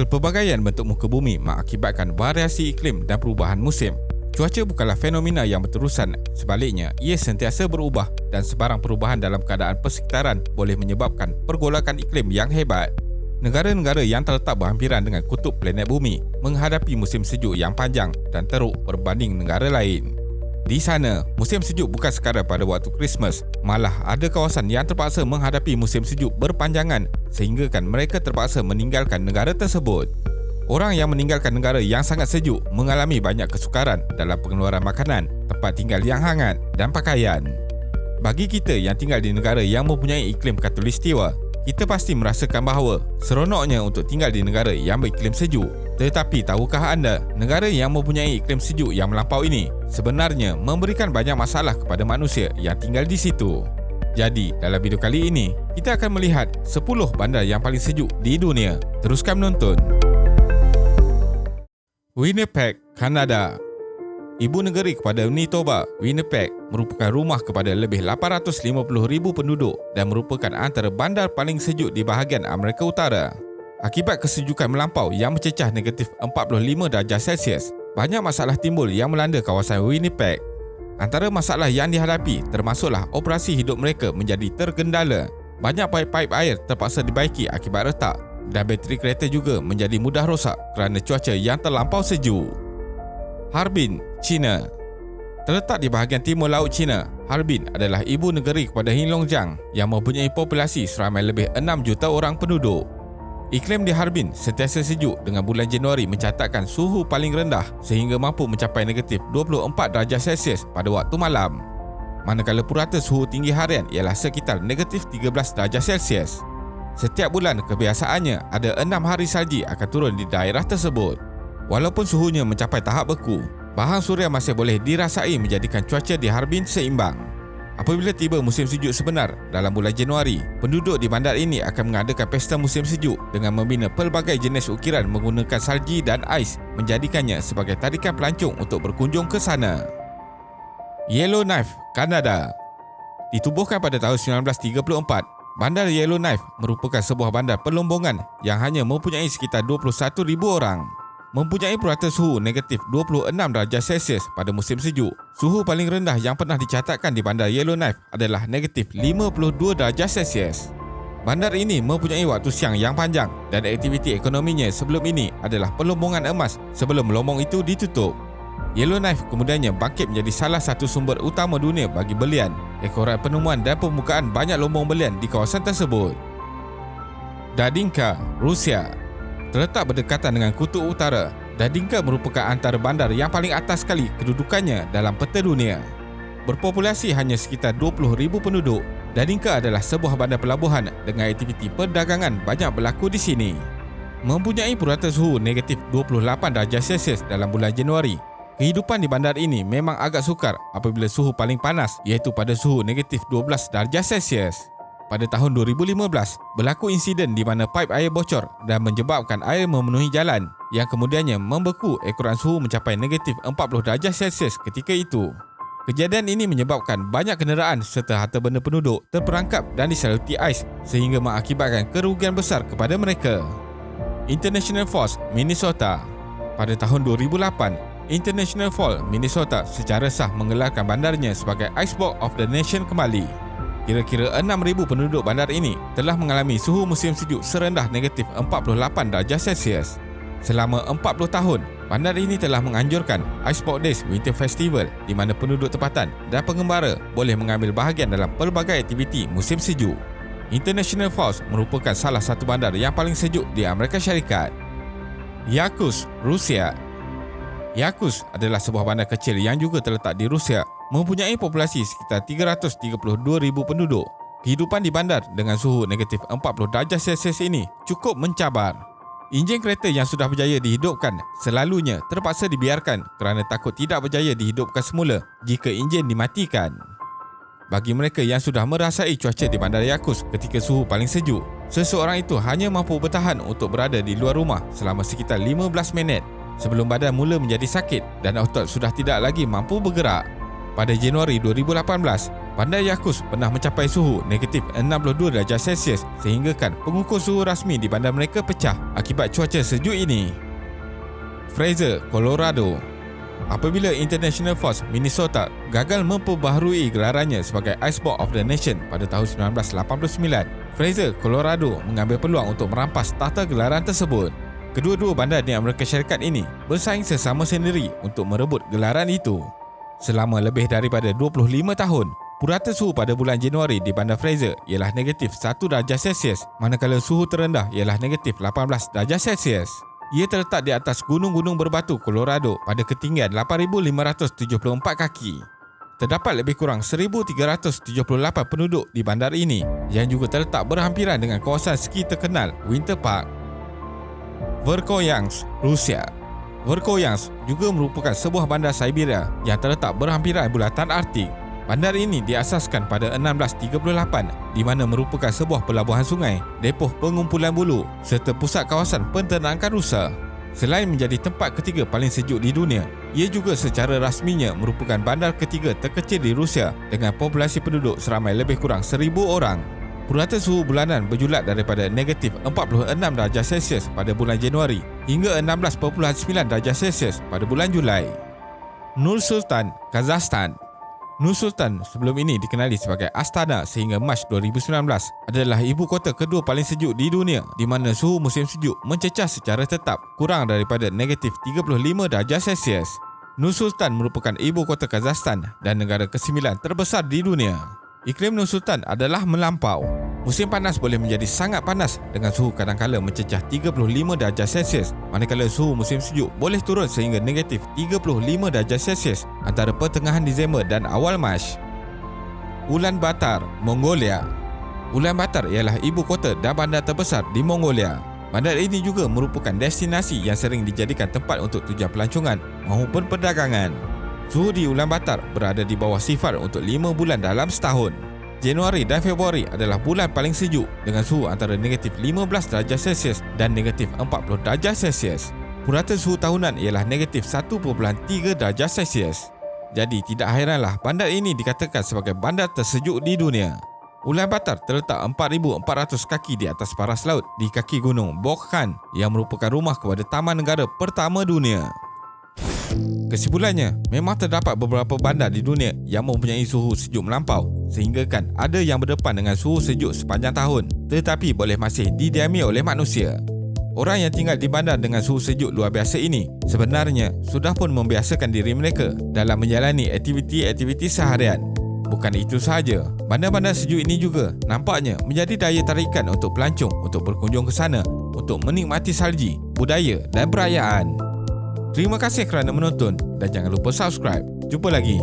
Kepelbagaian bentuk muka bumi mengakibatkan variasi iklim dan perubahan musim. Cuaca bukanlah fenomena yang berterusan, sebaliknya ia sentiasa berubah dan sebarang perubahan dalam keadaan persekitaran boleh menyebabkan pergolakan iklim yang hebat. Negara-negara yang terletak berhampiran dengan kutub planet bumi menghadapi musim sejuk yang panjang dan teruk berbanding negara lain. Di sana, musim sejuk bukan sekadar pada waktu Christmas, malah ada kawasan yang terpaksa menghadapi musim sejuk berpanjangan sehinggakan mereka terpaksa meninggalkan negara tersebut. Orang yang meninggalkan negara yang sangat sejuk mengalami banyak kesukaran dalam pengeluaran makanan, tempat tinggal yang hangat dan pakaian. Bagi kita yang tinggal di negara yang mempunyai iklim katulistiwa, kita pasti merasakan bahawa seronoknya untuk tinggal di negara yang beriklim sejuk. Tetapi tahukah anda, negara yang mempunyai iklim sejuk yang melampau ini sebenarnya memberikan banyak masalah kepada manusia yang tinggal di situ. Jadi, dalam video kali ini, kita akan melihat 10 bandar yang paling sejuk di dunia. Teruskan menonton. Winnipeg, Kanada. Ibu negeri kepada Manitoba, Winnipeg merupakan rumah kepada lebih 850,000 penduduk dan merupakan antara bandar paling sejuk di bahagian Amerika Utara. Akibat kesejukan melampau yang mencecah negatif 45 darjah Celsius, banyak masalah timbul yang melanda kawasan Winnipeg. Antara masalah yang dihadapi termasuklah operasi hidup mereka menjadi tergendala. Banyak paip-paip air terpaksa dibaiki akibat retak dan bateri kereta juga menjadi mudah rosak kerana cuaca yang terlampau sejuk. Harbin, China Terletak di bahagian timur laut China, Harbin adalah ibu negeri kepada Heilongjiang yang mempunyai populasi seramai lebih 6 juta orang penduduk. Iklim di Harbin sentiasa sejuk dengan bulan Januari mencatatkan suhu paling rendah sehingga mampu mencapai negatif 24 darjah Celsius pada waktu malam. Manakala purata suhu tinggi harian ialah sekitar negatif 13 darjah Celsius. Setiap bulan kebiasaannya ada enam hari salji akan turun di daerah tersebut. Walaupun suhunya mencapai tahap beku, bahan suria masih boleh dirasai menjadikan cuaca di Harbin seimbang. Apabila tiba musim sejuk sebenar dalam bulan Januari, penduduk di bandar ini akan mengadakan pesta musim sejuk dengan membina pelbagai jenis ukiran menggunakan salji dan ais menjadikannya sebagai tarikan pelancong untuk berkunjung ke sana. Yellowknife, Kanada Ditubuhkan pada tahun 1934, Bandar Yellowknife merupakan sebuah bandar perlombongan yang hanya mempunyai sekitar 21,000 orang. Mempunyai purata suhu negatif 26 darjah Celsius pada musim sejuk. Suhu paling rendah yang pernah dicatatkan di bandar Yellowknife adalah negatif 52 darjah Celsius. Bandar ini mempunyai waktu siang yang panjang dan aktiviti ekonominya sebelum ini adalah perlombongan emas sebelum lombong itu ditutup. Yellowknife kemudiannya bangkit menjadi salah satu sumber utama dunia bagi belian. Ekoran penemuan dan pembukaan banyak lombong belian di kawasan tersebut. Dadinka, Rusia Terletak berdekatan dengan kutub utara, Dadinka merupakan antara bandar yang paling atas sekali kedudukannya dalam peta dunia. Berpopulasi hanya sekitar 20,000 penduduk, Dadinka adalah sebuah bandar pelabuhan dengan aktiviti perdagangan banyak berlaku di sini. Mempunyai purata suhu negatif 28 darjah Celsius dalam bulan Januari Kehidupan di bandar ini memang agak sukar apabila suhu paling panas iaitu pada suhu negatif 12 darjah Celsius. Pada tahun 2015, berlaku insiden di mana paip air bocor dan menyebabkan air memenuhi jalan yang kemudiannya membeku ekoran suhu mencapai negatif 40 darjah Celsius ketika itu. Kejadian ini menyebabkan banyak kenderaan serta harta benda penduduk terperangkap dan disaluti ais sehingga mengakibatkan kerugian besar kepada mereka. International Falls, Minnesota Pada tahun 2008, International Fall, Minnesota secara sah menggelarkan bandarnya sebagai Icebox of the Nation kembali. Kira-kira 6,000 penduduk bandar ini telah mengalami suhu musim sejuk serendah negatif 48 darjah Celsius. Selama 40 tahun, bandar ini telah menganjurkan Icebox Days Winter Festival di mana penduduk tempatan dan pengembara boleh mengambil bahagian dalam pelbagai aktiviti musim sejuk. International Falls merupakan salah satu bandar yang paling sejuk di Amerika Syarikat. Yakutsk, Rusia Yakutsk adalah sebuah bandar kecil yang juga terletak di Rusia, mempunyai populasi sekitar 332,000 penduduk. Kehidupan di bandar dengan suhu negatif 40 darjah Celsius ini cukup mencabar. Enjin kereta yang sudah berjaya dihidupkan selalunya terpaksa dibiarkan kerana takut tidak berjaya dihidupkan semula jika enjin dimatikan. Bagi mereka yang sudah merasai cuaca di bandar Yakutsk ketika suhu paling sejuk, seseorang itu hanya mampu bertahan untuk berada di luar rumah selama sekitar 15 minit sebelum badan mula menjadi sakit dan otot sudah tidak lagi mampu bergerak. Pada Januari 2018, Bandar Yakus pernah mencapai suhu negatif 62 darjah Celsius sehinggakan pengukur suhu rasmi di bandar mereka pecah akibat cuaca sejuk ini. Fraser, Colorado Apabila International Force Minnesota gagal memperbaharui gelarannya sebagai Icebox of the Nation pada tahun 1989, Fraser, Colorado mengambil peluang untuk merampas tata gelaran tersebut. Kedua-dua bandar di Amerika Syarikat ini bersaing sesama sendiri untuk merebut gelaran itu. Selama lebih daripada 25 tahun, Purata suhu pada bulan Januari di Bandar Fraser ialah negatif 1 darjah Celsius manakala suhu terendah ialah negatif 18 darjah Celsius. Ia terletak di atas gunung-gunung berbatu Colorado pada ketinggian 8,574 kaki. Terdapat lebih kurang 1,378 penduduk di bandar ini yang juga terletak berhampiran dengan kawasan ski terkenal Winter Park. Verkhoyansk, Rusia Verkhoyansk juga merupakan sebuah bandar Siberia yang terletak berhampiran bulatan Arktik Bandar ini diasaskan pada 1638 di mana merupakan sebuah pelabuhan sungai, depoh pengumpulan bulu serta pusat kawasan penternakan rusa. Selain menjadi tempat ketiga paling sejuk di dunia, ia juga secara rasminya merupakan bandar ketiga terkecil di Rusia dengan populasi penduduk seramai lebih kurang 1000 orang. Purata suhu bulanan berjulat daripada negatif 46 darjah Celsius pada bulan Januari hingga 16.9 darjah Celsius pada bulan Julai. Nur Sultan, Kazakhstan Nur Sultan sebelum ini dikenali sebagai Astana sehingga Mac 2019 adalah ibu kota kedua paling sejuk di dunia di mana suhu musim sejuk mencecah secara tetap kurang daripada negatif 35 darjah Celsius. Nur Sultan merupakan ibu kota Kazakhstan dan negara kesembilan terbesar di dunia. Iklim Nur Sultan adalah melampau. Musim panas boleh menjadi sangat panas dengan suhu kadangkala mencecah 35 darjah Celsius manakala suhu musim sejuk boleh turun sehingga negatif 35 darjah Celsius antara pertengahan Disember dan awal Mac. Ulan Batar, Mongolia Ulan Batar ialah ibu kota dan bandar terbesar di Mongolia. Bandar ini juga merupakan destinasi yang sering dijadikan tempat untuk tujuan pelancongan maupun perdagangan. Suhu di Ulaanbaatar berada di bawah sifar untuk 5 bulan dalam setahun. Januari dan Februari adalah bulan paling sejuk dengan suhu antara negatif 15 darjah Celsius dan negatif 40 darjah Celsius. Purata suhu tahunan ialah negatif 1.3 darjah Celsius. Jadi tidak hairanlah bandar ini dikatakan sebagai bandar tersejuk di dunia. Ulaanbaatar terletak 4,400 kaki di atas paras laut di kaki gunung Bokhan yang merupakan rumah kepada taman negara pertama dunia. Kesimpulannya, memang terdapat beberapa bandar di dunia yang mempunyai suhu sejuk melampau sehingga kan ada yang berdepan dengan suhu sejuk sepanjang tahun tetapi boleh masih didiami oleh manusia. Orang yang tinggal di bandar dengan suhu sejuk luar biasa ini sebenarnya sudah pun membiasakan diri mereka dalam menjalani aktiviti-aktiviti seharian. Bukan itu sahaja, bandar-bandar sejuk ini juga nampaknya menjadi daya tarikan untuk pelancong untuk berkunjung ke sana untuk menikmati salji, budaya dan perayaan. Terima kasih kerana menonton dan jangan lupa subscribe. Jumpa lagi.